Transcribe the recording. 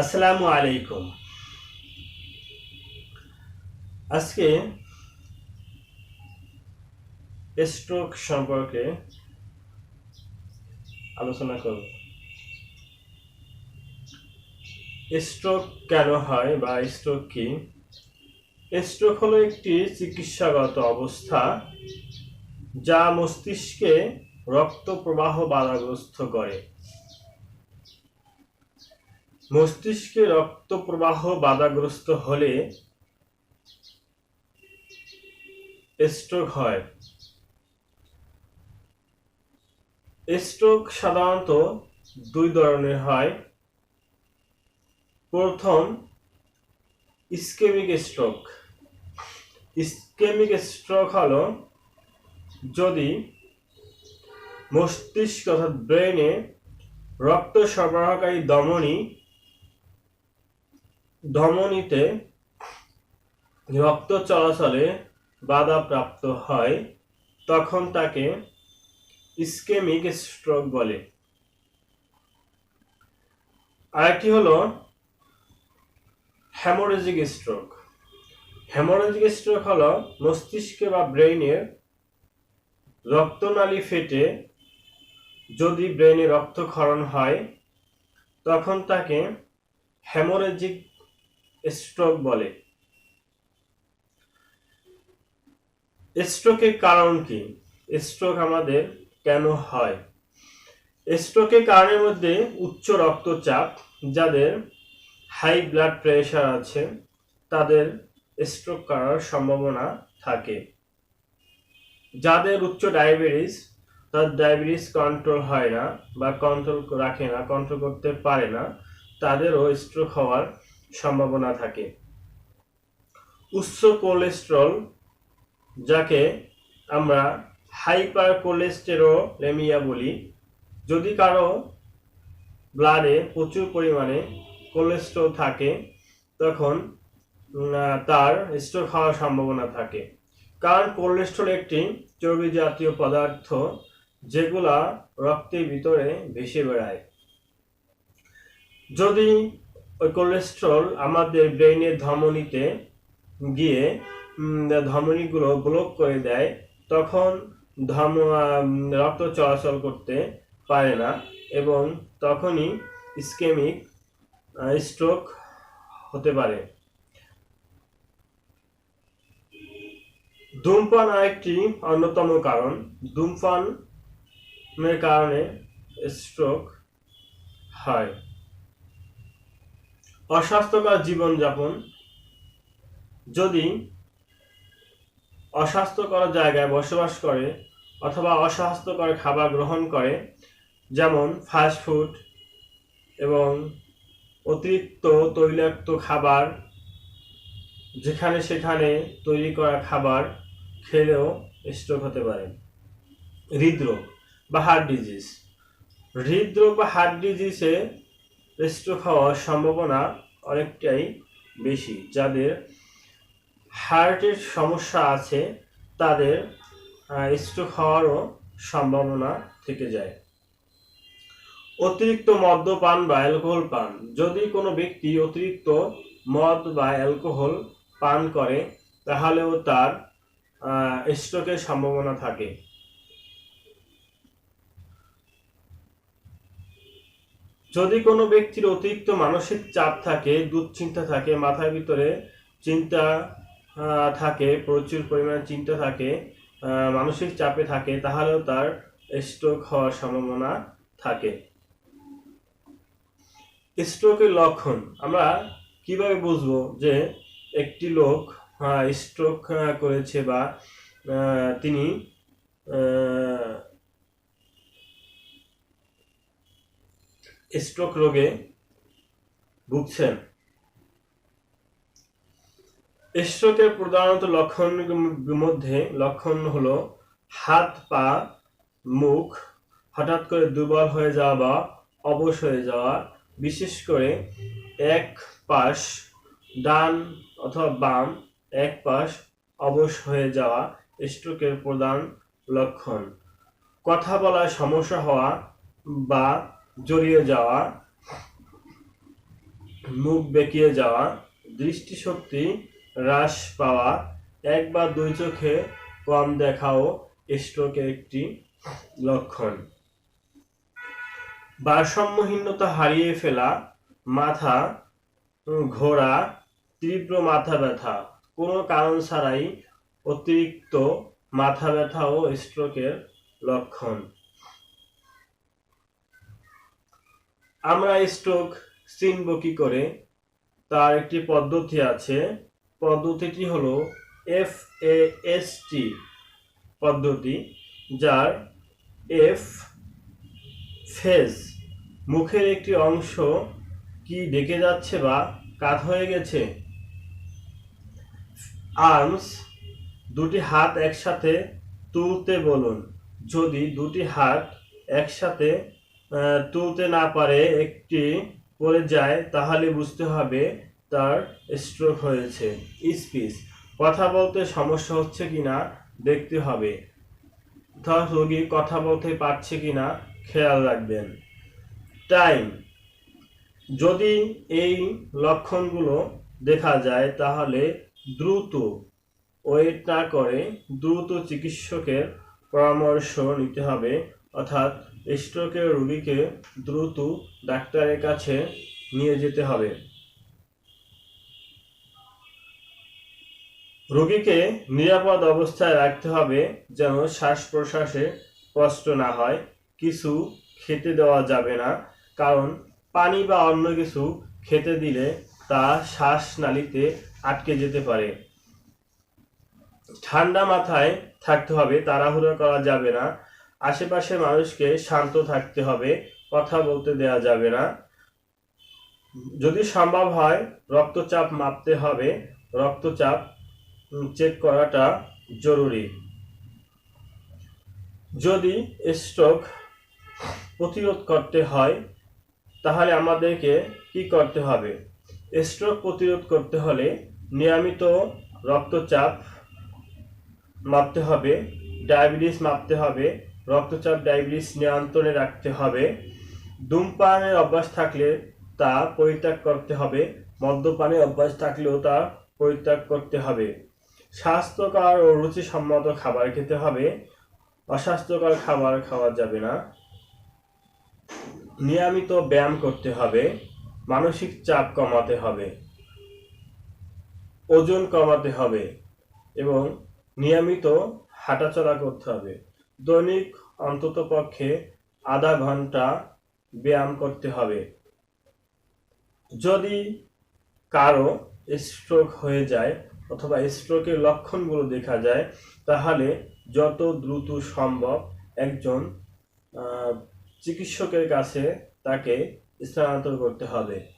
আসসালামু আলাইকুম। আজকে স্ট্রোক সম্পর্কে আলোচনা করব। স্ট্রোক কেন হয় বা স্ট্রোক কি? স্ট্রোক হলো একটি চিকিৎসাগত অবস্থা যা মস্তিষ্কে রক্ত প্রবাহ বাধাগ্রস্ত করে। মস্তিষ্কে রক্ত প্রবাহ বাধাগ্রস্ত হলে স্ট্রোক হয়। স্ট্রোক সাধারণত দুই ধরনের হয়। প্রথম ইস্কেমিক স্ট্রোক ইস্কেমিক স্ট্রোক হলো যদি মস্তিষ্ক অর্থাৎ ব্রেনে রক্ত সরবরাহকারী ধমনী ধমনীতে রক্ত চলাচলে বাধা প্রাপ্ত হয়, তখন তাকে ইস্কেমিক স্ট্রোক বলে। আরেকটি হলো হ্যামোরেজিক স্ট্রোক। হ্যামোরেজিক স্ট্রোক হলো মস্তিষ্কে বা ব্রেইনের রক্তনালী ফেটে যদি ব্রেনে রক্তক্ষরণ হয়, তখন তাকে হ্যামোরেজিক স্ট্রোক বলে। স্ট্রোকের কারণ কি? স্ট্রোক আমাদের কেন হয়? স্ট্রোকের কারণের মধ্যে উচ্চ রক্তচাপ, যাদের হাই ব্লাড প্রেশার আছে, তাদের স্ট্রোক করার সম্ভাবনা থাকে। যাদের উচ্চ ডায়াবেটিস তার ডায়াবেটিস কন্ট্রোল হয় না বা কন্ট্রোল রাখে না কন্ট্রোল করতে পারে না, তাদেরও স্ট্রোক হওয়ার সম্ভাবনা থাকে। উচ্চ কোলেস্ট্রল যাকে আমরা হাইপার কোলেস্টেরোলেমিয়া বলি, যদি কারও ব্লাডে প্রচুর পরিমাণে কোলেস্ট্রল থাকে, তখন তার স্ট্রোক হওয়ার সম্ভাবনা থাকে। কারণ কোলেস্ট্রল একটি চর্বি জাতীয় পদার্থ, যেগুলা রক্তের ভিতরে ভেসে বেড়ায়। যদি ওই কোলেস্ট্রল আমাদের ব্রেইনের ধমনীতে গিয়ে ধমনীগুলো ব্লক করে দেয়, তখন ধম রক্ত চলাচল করতে পারে না এবং তখনই ইস্কেমিক স্ট্রোক হতে পারে। ধূমপান আরেকটি অন্যতম কারণ। ধূমপানের কারণে স্ট্রোক হয়। অস্বাস্থ্যকর জীবনযাপন যদি অস্বাস্থ্যকর জায়গায় বসবাস করে অথবা অস্বাস্থ্যকর খাবার গ্রহণ করে, যেমন ফাস্ট ফুড এবং অতিরিক্ত তৈলাক্ত খাবার, যেখানে সেখানে তৈরি করা খাবার খেলেও স্ট্রোক হতে পারে। হৃদরোগ বা হার্ট ডিজিজ হৃদরোগ বা হার্ট ডিজিজে স্ট্রোক হওয়ার সম্ভাবনা অনেকটাই বেশি। যাদের হার্টের সমস্যা আছে, তাদের স্ট্রোক হওয়ারও সম্ভাবনা থেকে যায়। অতিরিক্ত মদ্যপান বা অ্যালকোহল পান। যদি কোনো ব্যক্তি অতিরিক্ত মদ বা অ্যালকোহল পান করে, তাহলেও তার স্ট্রোকের সম্ভাবনা থাকে। যদি কোনো ব্যক্তির অতিরিক্ত মানসিক চাপ থাকে, দুশ্চিন্তা থাকে, মাথার ভিতরে চিন্তা থাকে, প্রচুর পরিমাণে চিন্তা থাকে মানসিক চাপে থাকে, তাহলেও তার স্ট্রোক হওয়ার সম্ভাবনা থাকে। স্ট্রোকের লক্ষণ, আমরা কীভাবে বুঝব যে একটি লোক স্ট্রোক করেছে বা তিনি স্ট্রোক রোগে ভুগছেন। স্ট্রোকের প্রধানত লক্ষণ মধ্যে লক্ষণ হলো হাত, পা, মুখ হঠাৎ করে দুর্বল হয়ে যাওয়া বা অবশ হয়ে যাওয়া, বিশেষ করে এক পাশ ডান অথবা বাম এক পাশ অবশ হয়ে যাওয়া স্ট্রোকের প্রধান লক্ষণ। কথা বলার সমস্যা হওয়া বা জড়িয়ে যাওয়া মুখ বেঁকিয়ে যাওয়া দৃষ্টিশক্তি হ্রাস পাওয়া এক বা দুই চোখে কম দেখাও স্ট্রোকের একটি লক্ষণ। ভারসাম্যহীনতা হারিয়ে ফেলা, মাথা ঘোরা তীব্র মাথা ব্যথা, কোনো কারণ ছাড়াই অতিরিক্ত মাথা ব্যথা ও স্ট্রোকের লক্ষণ। আমরা স্ট্রোক চিনব কি করে? তার একটি পদ্ধতি আছে। পদ্ধতিটি হলো এফ এ এস টি পদ্ধতি, যার এফ ফেজ মুখের একটি অংশ কি ডেকে যাচ্ছে বা কাত হয়ে গেছে? আর্মস দুটি হাত একসাথে তুলতে বলুন। যদি দুটি হাত একসাথে তুলতে না পারে, একটি পড়ে যায়, তাহলে বুঝতে হবে তার স্ট্রোক হয়েছে। স্পিচ কথা বলতে সমস্যা হচ্ছে কিনা, দেখতে হবে। অর্থাৎ রোগী কথা বলতে পারছে কিনা, খেয়াল রাখবেন। টাইম যদি এই লক্ষণগুলো দেখা যায়, তাহলে দ্রুত ওয়েট না করে দ্রুত চিকিৎসকের পরামর্শ নিতে হবে, অর্থাৎ স্ট্রোকের রোগীকে দ্রুত ডাক্তারের কাছে নিয়ে যেতে হবে। রোগীকে নিরাপদ অবস্থায় রাখতে হবে যেন শ্বাস প্রশ্বাসে কষ্ট না হয়। কিছু খেতে দেওয়া যাবে না, কারণ পানি বা অন্য কিছু খেতে দিলে তা শ্বাসনালীতে আটকে যেতে পারে। ঠান্ডা মাথায় থাকতে হবে, তাড়াহুড়ো করা যাবে না আশেপাশের মানুষকে শান্ত থাকতে হবে, কথা বলতে দেওয়া যাবে না। যদি সম্ভব হয়, রক্তচাপ মাপতে হবে। রক্তচাপ চেক করাটা জরুরি। যদি স্ট্রোক প্রতিরোধ করতে হয়, তাহলে আমাদেরকে কি করতে হবে? স্ট্রোক প্রতিরোধ করতে হলে নিয়মিত রক্তচাপ মাপতে হবে ডায়াবেটিস মাপতে হবে রক্তচাপ, ডায়াবেটিস নিয়ন্ত্রণে রাখতে হবে। ধূমপানের অভ্যাস থাকলে তা পরিত্যাগ করতে হবে। মদ্যপানের অভ্যাস থাকলেও তা পরিত্যাগ করতে হবে। স্বাস্থ্যকর ও রুচিসম্মত খাবার খেতে হবে। অস্বাস্থ্যকর খাবার খাওয়া যাবে না। নিয়মিত ব্যায়াম করতে হবে। মানসিক চাপ কমাতে হবে। ওজন কমাতে হবে এবং নিয়মিত হাঁটাচলা করতে হবে। দৈনিক অন্তত পক্ষে আধা ঘণ্টা ব্যায়াম করতে হবে। যদি কারও স্ট্রোক হয়ে যায় অথবা স্ট্রোকের লক্ষণগুলো দেখা যায়, তাহলে যত দ্রুত সম্ভব একজন চিকিৎসকের কাছে তাকে স্থানান্তর করতে হবে।